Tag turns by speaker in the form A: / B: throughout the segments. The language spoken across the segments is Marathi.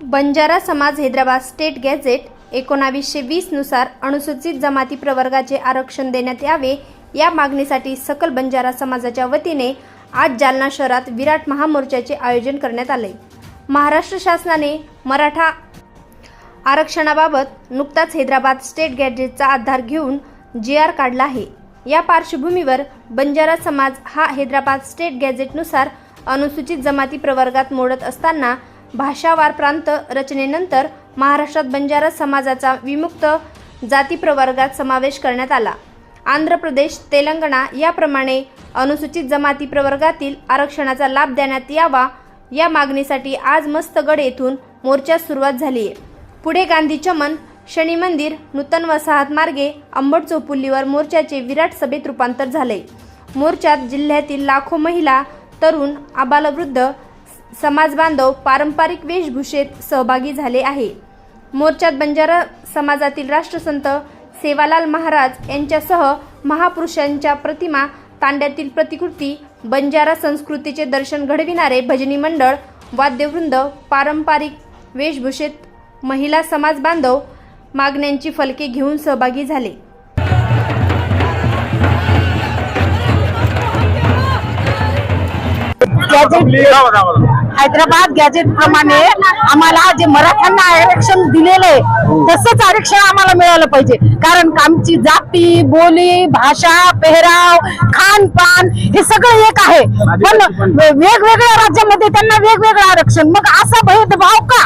A: बंजारा समाज हैदराबाद स्टेट गॅझेट एकोणावीसशे वीसनुसार अनुसूचित जमाती प्रवर्गाचे आरक्षण देण्यात यावे या मागणीसाठी सकल बंजारा समाजाच्या वतीने आज जालना शहरात विराट महामोर्चाचे आयोजन करण्यात आले. महाराष्ट्र शासनाने मराठा आरक्षणाबाबत नुकताच हैदराबाद स्टेट गॅजेटचा आधार घेऊन जी आर काढला आहे. या पार्श्वभूमीवर बंजारा समाज हा हैदराबाद स्टेट गॅझेटनुसार अनुसूचित जमाती प्रवर्गात मोडत असताना भाषावार प्रांत रचनेनंतर महाराष्ट्रात बंजारा समाजाचा विमुक्त जाती प्रवर्गात समावेश करण्यात आला. आंध्र प्रदेश तेलंगणा याप्रमाणे अनुसूचित जमाती प्रवर्गातील आरक्षणाचा लाभ देण्यात यावा या मागणीसाठी आज मस्तगड येथून मोर्चास सुरुवात झाली आहे. पुढे गांधी चमन शनी मंदिर नूतन वसाहत मार्गे अंबड चौपुलीवर मोर्चाचे विराट सभेत रूपांतर झाले. मोर्चात जिल्ह्यातील लाखो महिला तरुण आबालवृद्ध समाज बांधव पारंपरिक वेशभूषेत सहभागी झाले आहे. मोर्चात बंजारा समाजातील राष्ट्रसंत सेवालाल महाराज यांच्यासह महापुरुषांच्या प्रतिमा तांड्यातील प्रतिकृती बंजारा संस्कृतीचे दर्शन घडविणारे भजनी मंडळ वाद्यवृंद पारंपरिक वेशभूषेत महिला समाज बांधव मागण्यांची फलके घेऊन सहभागी झाले.
B: गॅजेट हैदराबाद गॅजेट प्रमाणे आम्हाला जे मराठ्यांना आरक्षण दिलेलं आहे तसंच आरक्षण आम्हाला मिळालं पाहिजे. कारण आमची जाती बोली भाषा पेहराव खानपान हे सगळं एक आहे. पण. वेगवेगळ्या राज्यामध्ये त्यांना वेगवेगळं आरक्षण. मग असा भेदभाव का?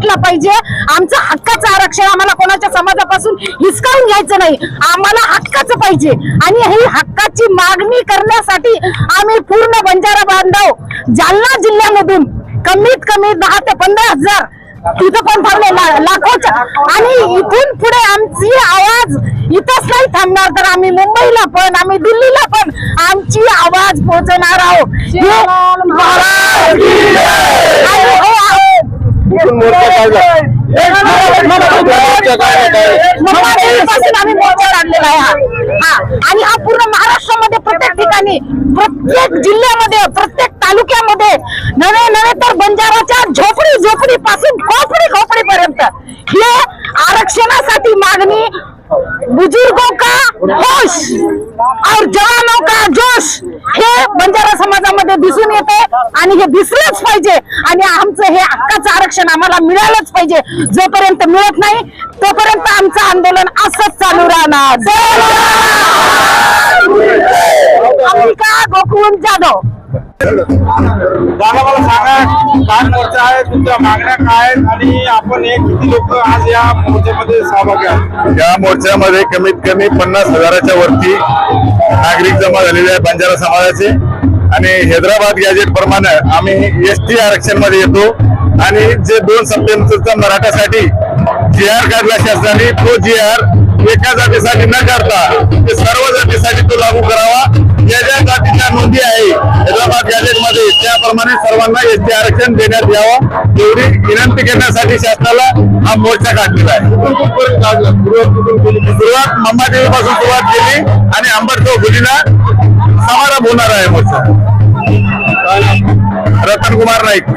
B: मिटला पाहिजे. आमचं हक्काचं आरक्षण आम्हाला कोणाच्या समाजापासून हिसकावून घ्यायचं नाही. आम्हाला हक्काचं पाहिजे. आणि ही हक्काची मागणी करण्यासाठी आम्ही पूर्ण बंजारा बांधव जालना जिल्ह्यामधून कमीत कमी दहा ते पंधरा हजार तिथं पण थांबले लाखोच्या आणि इथून पुढे आमची आवाज इथंच नाही थांबणार. तर आम्ही मुंबईला पण आम्ही दिल्लीला पण आमची आवाज पोहोचवणार आहोत हे महाराज की जय! आणि हे आम्ही मोर्चा काढलेला आहे हा. हा आणि हा पूर्ण महाराष्ट्रामध्ये प्रत्येक ठिकाणी प्रत्येक जिल्ह्यामध्ये प्रत्येक तालुक्यामध्ये नवे नवे तर बंजाराच्या झोपडी झोपडी पासून खोपडी खोपडी पर्यंत हे आरक्षणासाठी मागणी बुजुर्गों का होश और जवानों का जोश हे बंजारा समाजामध्ये दिसून येते आणि हे दिसलंच पाहिजे. आणि आमचं हे हक्काचं आरक्षण आम्हाला मिळालंच पाहिजे. जोपर्यंत मिळत नाही तोपर्यंत आमचं आंदोलन असंच चालू राहणार. अंबिका गोकुळ जाधव.
C: दादा मला सांगा काय मोर्चा आहे तुमच्या मागण्या काय आहेत? आणि आपण हे किती लोक आज या मोर्चामध्ये सहभागी आहात?
D: या मोर्चामध्ये कमीत कमी पन्नास हजाराच्या वरती नागरिक जमा झालेले आहे बंजारा समाजाचे. आणि हैदराबाद गॅजेट प्रमाणे आम्ही एस टी आरक्षणमध्ये येतो. आणि जे दोन सप्टेंबरचा मराठासाठी जी आर काढला शासनाने तो जी आर एका जातीसाठी न करता ते सर्व जातीसाठी तो लागू करावा. ज्या ज्या जातीच्या नोंदी आहे हैदराबाद गॅजेटमध्ये त्याप्रमाणे सर्वांना एस टी आरक्षण देण्यात यावं. एवढी विनंती करण्यासाठी शासनाला हा मोर्चा काढलेला आहे. सुरुवात मम्मादेवी पासून सुरुवात केली आणि आंबट चौफुलीला समारंभ होणार आहे मोर्चा रतन कुमार नाईक.